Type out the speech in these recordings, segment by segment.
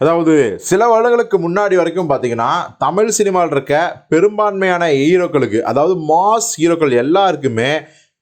அதாவது சில வருடங்களுக்கு முன்னாடி வரைக்கும் பார்த்தீங்கன்னா தமிழ் சினிமாவில் இருக்க பெரும்பான்மையான ஹீரோக்களுக்கு அதாவது மாஸ் ஹீரோக்கள் எல்லாருக்குமே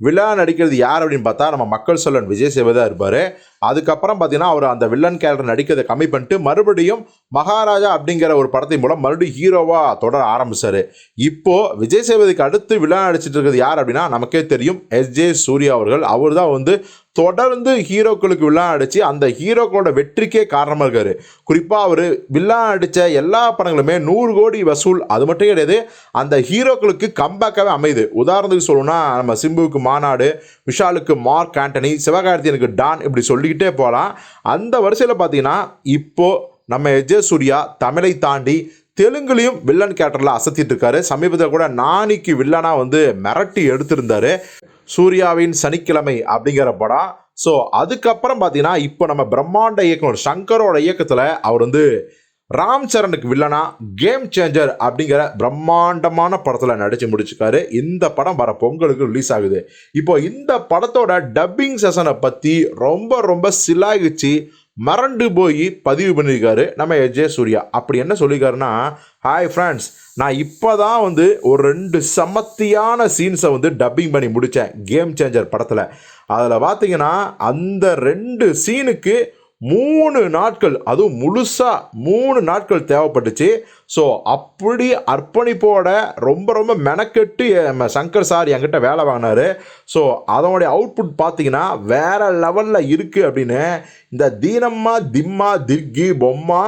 விழா நடிக்கிறது யார் அப்படின்னு பார்த்தா நம்ம மக்கள் சொல்லன் விஜய் சேவதா இருப்பார். அதுக்கப்புறம் பார்த்தீங்கன்னா அவர் அந்த வில்லன் கேரக்டர் நடிக்கிறதை கம்மி பண்ணிட்டு மறுபடியும் மகாராஜா அப்படிங்கிற ஒரு படத்தின் மூலம் மறுபடியும் ஹீரோவாக தொடர ஆரம்பித்தார் இப்போது விஜய் சேவதிக்கு அடுத்து வில்லன் நடிச்சிட்டு இருக்கிறது யார் அப்படின்னா நமக்கே தெரியும் எஸ் ஜே சூர்யா அவர்கள். அவர் தான் வந்து தொடர்ந்து ஹீரோக்களுக்கு வில்லன் அடித்து அந்த ஹீரோக்களோட வெற்றிக்கே காரணமாக இருக்கார். குறிப்பாக அவர் வில்லா அடித்த எல்லா படங்களுமே நூறு கோடி வசூல். அது மட்டும் கிடையாது அந்த ஹீரோக்களுக்கு கம்பேக்காகவே அமையுது. உதாரணத்துக்கு சொல்லணும்னா நம்ம சிம்புவுக்கு மாநாடு விஷாலுக்கு மார்க் ஆண்டனி சிவகார்த்தியனுக்கு டான் இப்படி சொல்லி சொல்லிக்கிட்டே போகலாம். அந்த வரிசையில் பார்த்தீங்கன்னா இப்போது நம்ம எஜே சூர்யா தமிழை தாண்டி தெலுங்குலையும் வில்லன் கேரக்டரில் அசத்திட்டு இருக்காரு. சமீபத்தில் கூட நானிக்கு வில்லனாக வந்து மிரட்டி எடுத்திருந்தாரு. சூர்யாவின் சனிக்கிழமை அப்படிங்கிற படம். ஸோ அதுக்கப்புறம் பார்த்தீங்கன்னா இப்போ நம்ம பிரம்மாண்ட இயக்குனர் சங்கரோட இயக்கத்தில் அவர் வந்து ராம் சரணுக்கு வில்லனா கேம் சேஞ்சர் அப்படிங்கிற பிரம்மாண்டமான படத்தில் நடித்து முடிச்சிருக்காரு. இந்த படம் வர பொங்கலுக்கு ரிலீஸ் ஆகுது. இப்போ இந்த படத்தோட டப்பிங் செஷனை பற்றி ரொம்ப ரொம்ப சிலாகிச்சு மறண்டு போய் பதிவு பண்ணியிருக்காரு நம்ம எஜே சூர்யா. அப்படி என்ன சொல்லியிருக்காருன்னா ஹாய் ஃப்ரெண்ட்ஸ் நான் இப்போ தான் வந்து ஒரு ரெண்டு சமத்தியான சீன்ஸை வந்து டப்பிங் பண்ணி முடித்தேன் கேம் சேஞ்சர் படத்தில். அதில் பார்த்தீங்கன்னா அந்த ரெண்டு சீனுக்கு மூணு நாட்கள் அதுவும் முழுசாக மூணு நாட்கள் தேவைப்பட்டுச்சு. ஸோ அப்படி அர்ப்பணிப்போட ரொம்ப ரொம்ப மெனக்கெட்டு நம்ம சங்கர் சார் என்கிட்ட வேலை வாங்கினாரு. ஸோ அதனுடைய அவுட்புட் பார்த்தீங்கன்னா வேறு லெவலில் இருக்குது அப்படின்னு. இந்த தீனம்மா திம்மா திர்கி பொம்மா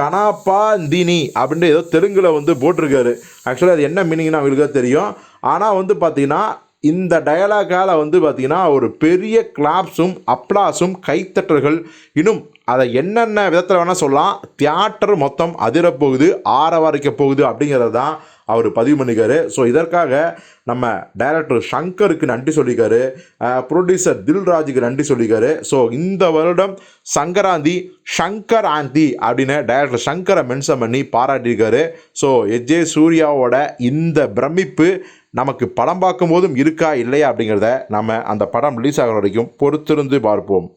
கனாப்பா தினி அப்படின்ட்டு ஏதோ தெலுங்கில் வந்து போட்டிருக்காரு. ஆக்சுவலாக அது என்ன மீனிங்னா அவங்களுக்கு தெரியும். ஆனால் வந்து பார்த்தீங்கன்னா இந்த டயலாகால் வந்து பார்த்தீங்கன்னா ஒரு பெரிய கிளாப்ஸும் அப்ளாஸும் கைத்தட்டல்கள் இன்னும் அதை என்னென்ன விதத்தில் வேணால் சொல்லலாம். தியேட்டர் மொத்தம் அதிரப்போகுது ஆரவாரிக்க போகுது அப்படிங்கிறது தான் அவர் பதிவு பண்ணிக்காரு ஸோ இதற்காக நம்ம டைரக்டர் சங்கருக்கு நன்றி சொல்லிக்காரு ப்ரொடியூசர் தில்ராஜுக்கு நன்றி சொல்லிக்காரு ஸோ இந்த வருடம் சங்கராந்தி ஷங்கர் ஆந்தி அப்படின்னு டைரக்டர் சங்கரை மென்ஷன் பண்ணி பாராட்டியிருக்காரு. ஸோ எஜே சூர்யாவோட இந்த பிரமிப்பு நமக்கு படம் பார்க்கும் போதும் இருக்கா இல்லையா அப்படிங்கிறத நம்ம அந்த படம் ரிலீஸ் ஆகிற வரைக்கும் பொறுத்திருந்து பார்ப்போம்.